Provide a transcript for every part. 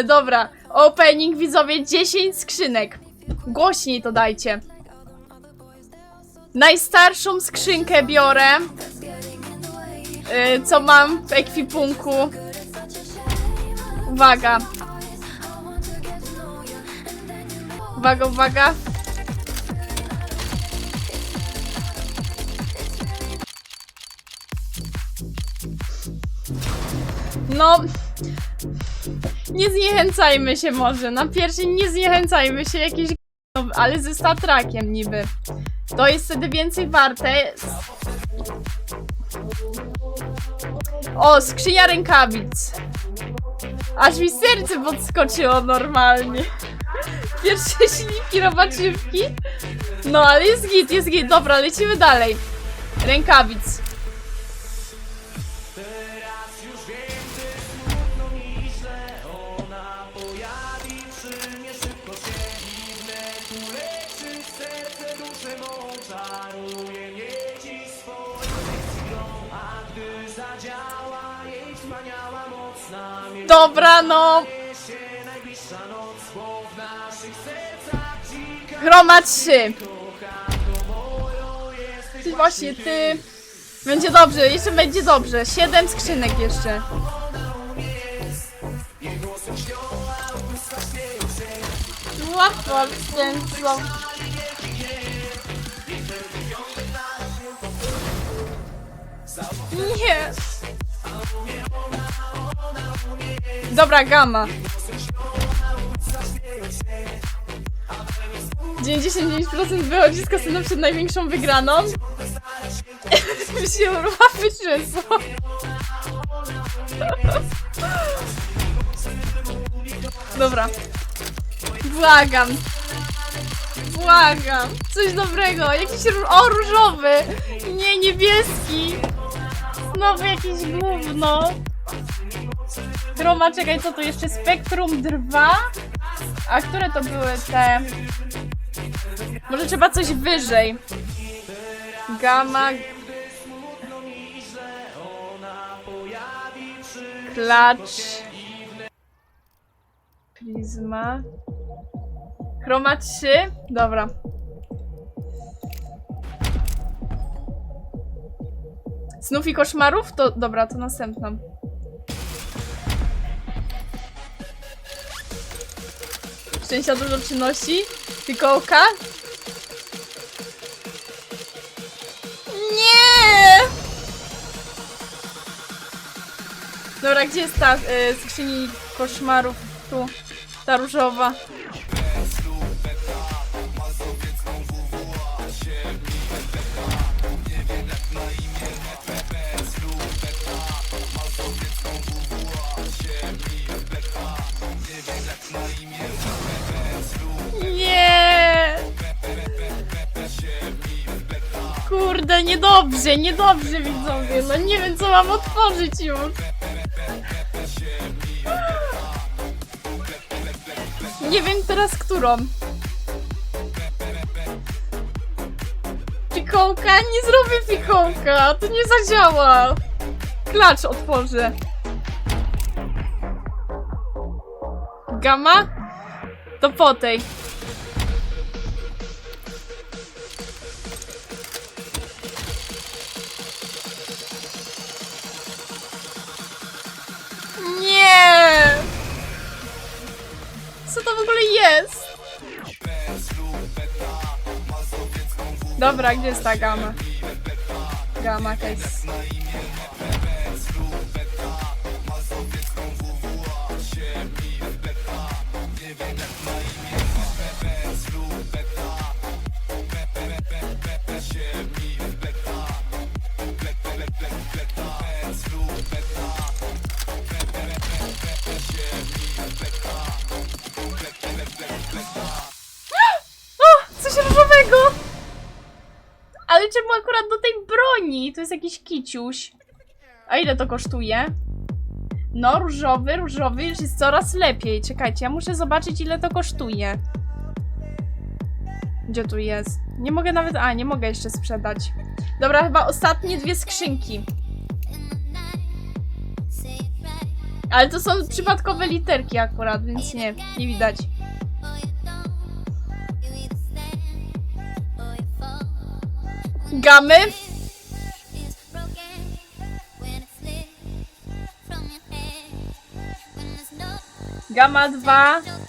lecimy, dobra. Opening, widzowie, 10 skrzynek. Głośniej to dajcie. Najstarszą skrzynkę biorę. Y, co mam w ekwipunku. Uwaga. Uwaga, uwaga. No, nie zniechęcajmy się może. Na pierwszy nie zniechęcajmy się jakieś g- ale ze statrakiem niby. To jest wtedy więcej warte. O, skrzynia rękawic. Aż mi serce podskoczyło normalnie. Pierwsze śliwki robaczywki. No, ale jest git, jest git. Dobra, lecimy dalej. Rękawic. Dobra, no. Chroma 3. Ty właśnie, ty. Będzie dobrze, jeszcze będzie dobrze. 7 skrzynek jeszcze. Łatwo wstępną. Nie. Dobra, gama. 99% wychodzi z przed największą wygraną. Mi się łapy trzęsą. Dobra. Błagam. Błagam. Coś dobrego. Jakiś ró- o, różowy. Nie, niebieski. Znowu jakieś gówno. Chroma, czekaj, co tu jeszcze? Spektrum 2? A które to były te... Może trzeba coś wyżej. Gamma... Klacz... Prizma... Chroma 3? Dobra. Snów i koszmarów? To dobra, to następna. Szczęścia dużo przynosi. Fikołka. Nie! Dobra, gdzie jest ta y, skrzyni koszmarów? Tu. Ta różowa. Kurde, niedobrze, niedobrze widzowie. No nie wiem, co mam otworzyć już. Nie wiem teraz, którą. Fikołka? Nie zrobię fikołka. To nie zadziała. Klacz otworzę. Gama? To po tej. Dobra, gdzie jest ta gama? Gama jest. Czemu akurat do tej broni? To jest jakiś kiciuś. A ile to kosztuje? No, różowy, różowy już jest coraz lepiej. Czekajcie, ja muszę zobaczyć ile to kosztuje. Gdzie tu jest? Nie mogę nawet... A, nie mogę jeszcze sprzedać. Dobra, chyba ostatnie dwie skrzynki. Ale to są przypadkowe literki akurat, więc nie, nie widać. Gamy. Gama 2.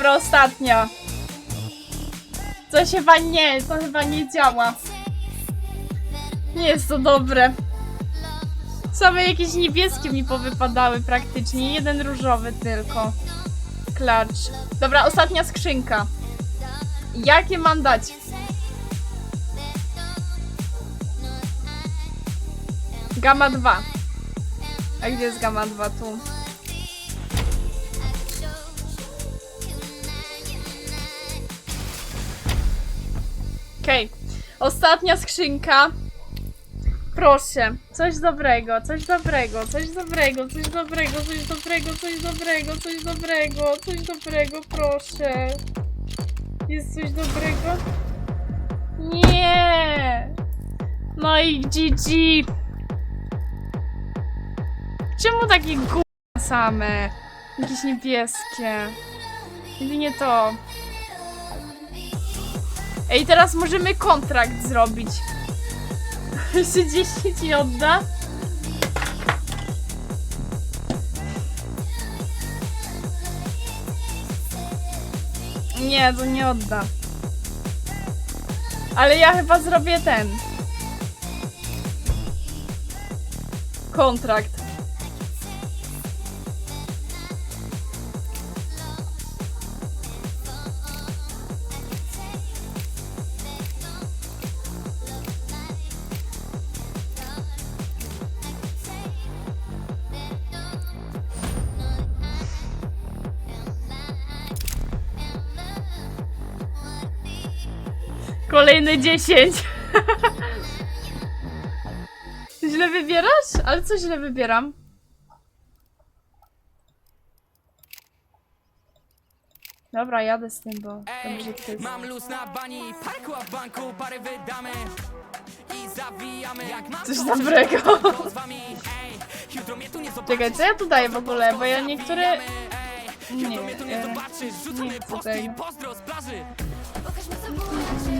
Dobra, ostatnia. Coś chyba nie, to chyba nie działa. Nie jest to dobre. Same jakieś niebieskie mi powypadały praktycznie. Jeden różowy tylko. Klacz. Dobra, ostatnia skrzynka. Jakie mam dać? Gamma 2. A gdzie jest Gamma 2 tu? Okej. Ostatnia skrzynka. Proszę. Coś dobrego, coś dobrego, coś dobrego, coś dobrego, coś dobrego, coś dobrego, coś dobrego, coś dobrego, proszę. Jest coś dobrego? Nie. No i GG. Czemu takie g same? Jakieś niebieskie. Jedynie to. Ej, teraz możemy kontrakt zrobić. Jeszcze 10 ci odda? Nie, to nie odda. Ale ja chyba zrobię ten. Kontrakt. Kolejny 10. źle wybierasz? Ale co źle wybieram? Dobra, jadę z tym, bo. Mam luz na bani, parkła w banku, parę wydamy I zawijamy jak mam Coś dobrego. to z wami Ej, jutro mnie tu nie zobaczysz Czekaj, co ja tu daję w ogóle? Bo ja niektóre... Nie, Jutro mnie tu nie e, zobaczysz, nie chcę tego. co było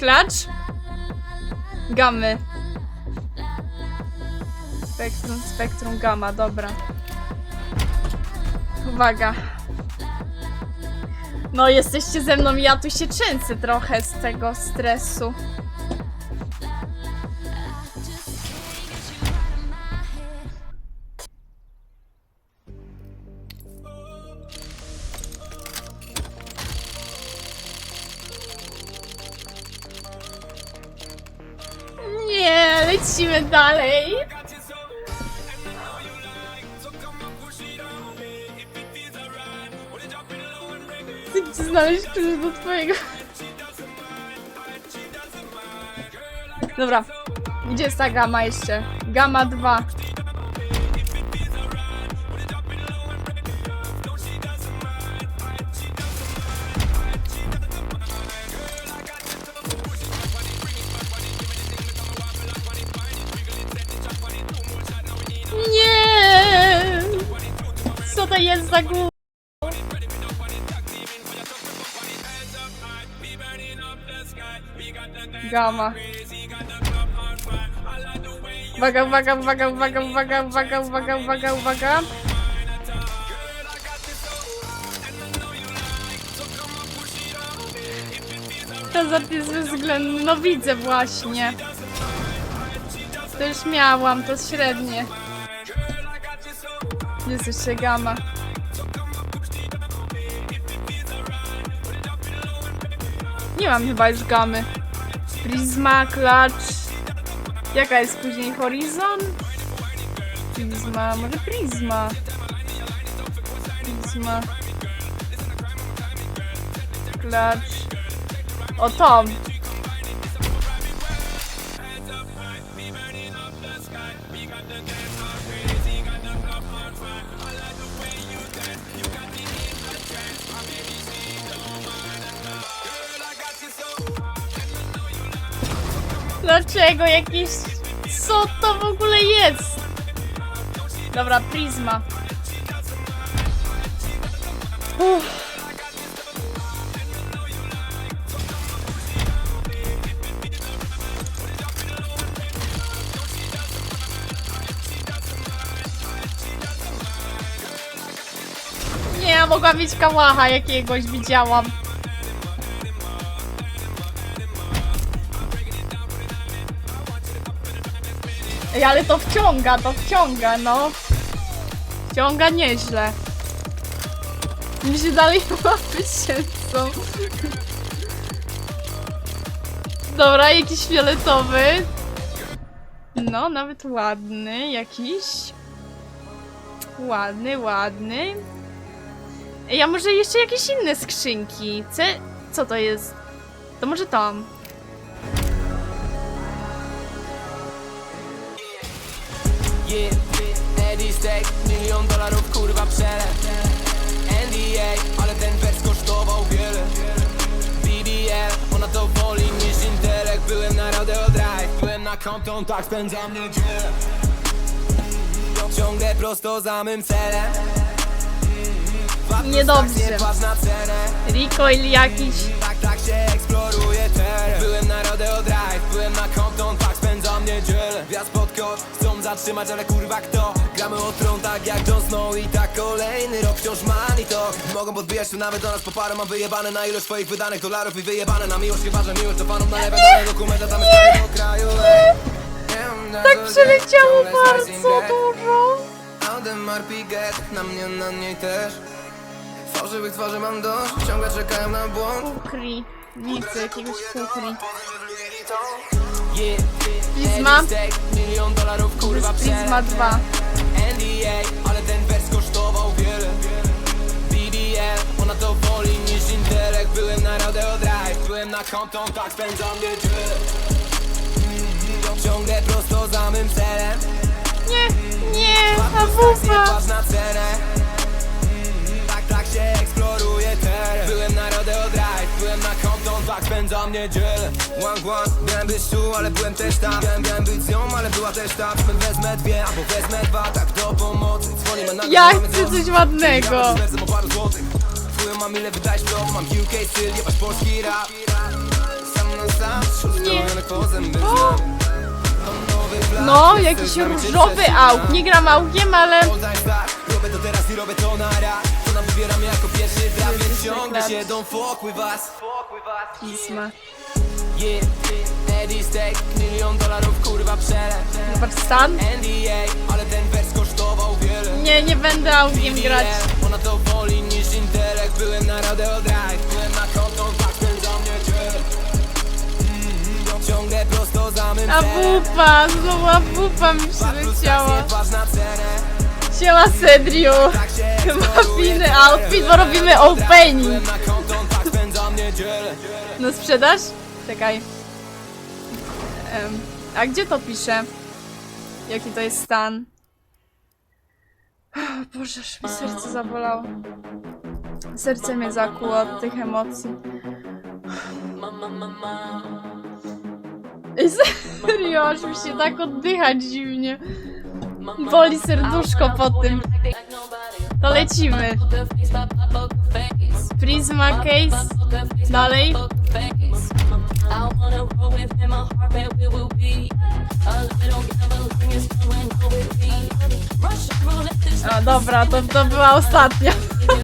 Klacz? Gamy. Spektrum, spektrum, gama, dobra. Uwaga. No, jesteście ze mną, ja tu się trzęsę trochę z tego stresu. Lecimy dalej. Chcę znaleźć klucz do twojego. Dobra. Gdzie jest ta gama jeszcze? Gama 2. za górę. Gama. Uwaga, uwaga, uwaga, uwaga, uwaga, uwaga, uwaga, uwaga, uwaga. Hazard jest bezwzględny. No widzę właśnie. To już miałam, to średnie. Jest jeszcze gama. Mam chyba już gamy. Prisma, Clutch. Jaka jest później? Horizon? Prisma, może Prisma. Prisma. Clutch. O Tom. Dlaczego jakieś... Co to w ogóle jest? Dobra, Prisma. Uff. Nie, ja mogłam mieć kałacha jakiegoś, widziałam. Ej, ale to wciąga, to wciąga, no. Wciąga nieźle. Mi się dalej łapy świecą. Dobra, jakiś fioletowy. No, nawet ładny jakiś. Ładny, ładny. Ej, a może jeszcze jakieś inne skrzynki? Co, co to jest? To może tam. Yeah, Eddie Steak, milion dolarów kurwa przelew NDA, ale ten wers kosztował wiele. BBL, ona to woli niż intelekt. Byłem na Rodeo Drive, byłem na Compton, tak spędzam niedzielę Ciągle prosto za mym celem. Niedobrze. Recoil jakiś. tak, tak się eksploruje teren. Byłem na Rodeo Drive, byłem na Compton, tak spędzam niedzielę Wjazd pod kot, chcą zatrzymać, ale kurwa kto? Gramy o tron tak jak Jon Snow i tak kolejny rok wciąż mani to Mogą podbijać tu nawet do nas po parę, mam wyjebane na ilość swoich wydanych dolarów i wyjebane na miłość Chyba, że miłość to fanom nalewa dalej dokumenta całego kraju ej. Tak przeleciało bardzo dużo. Audemars Piguet, na mnie, na niej też Fałszywych twarzy mam dość, ciągle czekają na błąd Kukri. Widzę jakiegoś kukri. Pisma. Milion dolarów kurwa Prisma 2. NDA, ale ten wers kosztował wiele. BBL, ona to woli niż intelekt. Byłem na Rodeo Drive, byłem na Compton, tak spędzam niedzielę Ciągle prosto za mym celem. Nie, nie, a Patrz, niedzielę. One, one, miałem być tu, ale byłem też tam. Miałem, miałem być z nią, ale była też tam Wezmę dwie, albo wezmę dwa, tak do pomocy. Dzwonimy na Ja chcę coś ładnego. Mam ile plot, mam UK styl, jebać polski rap. Sam na sam, kozem, No, jakiś różowy aut. sam? Nie gram augiem, ale... Robię to teraz i robię to na raz Wybieramy jako pierwszy więc ciągle się don't fuck with us Pisma. Yeah, Eddie Steak, milion dolarów kurwa przelew Zobacz stan. NDA, ale ten wers kosztował wiele. Nie, nie będę augiem grać. Ona to woli niż intelekt. Byłem na Rodeo Drive, byłem na Compton, tak spędzam niedzielę Mm, Ciągle prosto za mym A wupa, znowu a wupa mi przyleciała. nie patrz na cenę Siema się Chyba finy outfit, bo robimy opening. No sprzedaż? Czekaj. A gdzie to pisze? Jaki to jest stan? Boże, aż mi serce zabolało. Serce mnie zakłuło od tych emocji. Serio, aż mi się tak oddychać dziwnie. Boli serduszko po tym. To lecimy. Prisma case. Dalej. A dobra, to, to była ostatnia.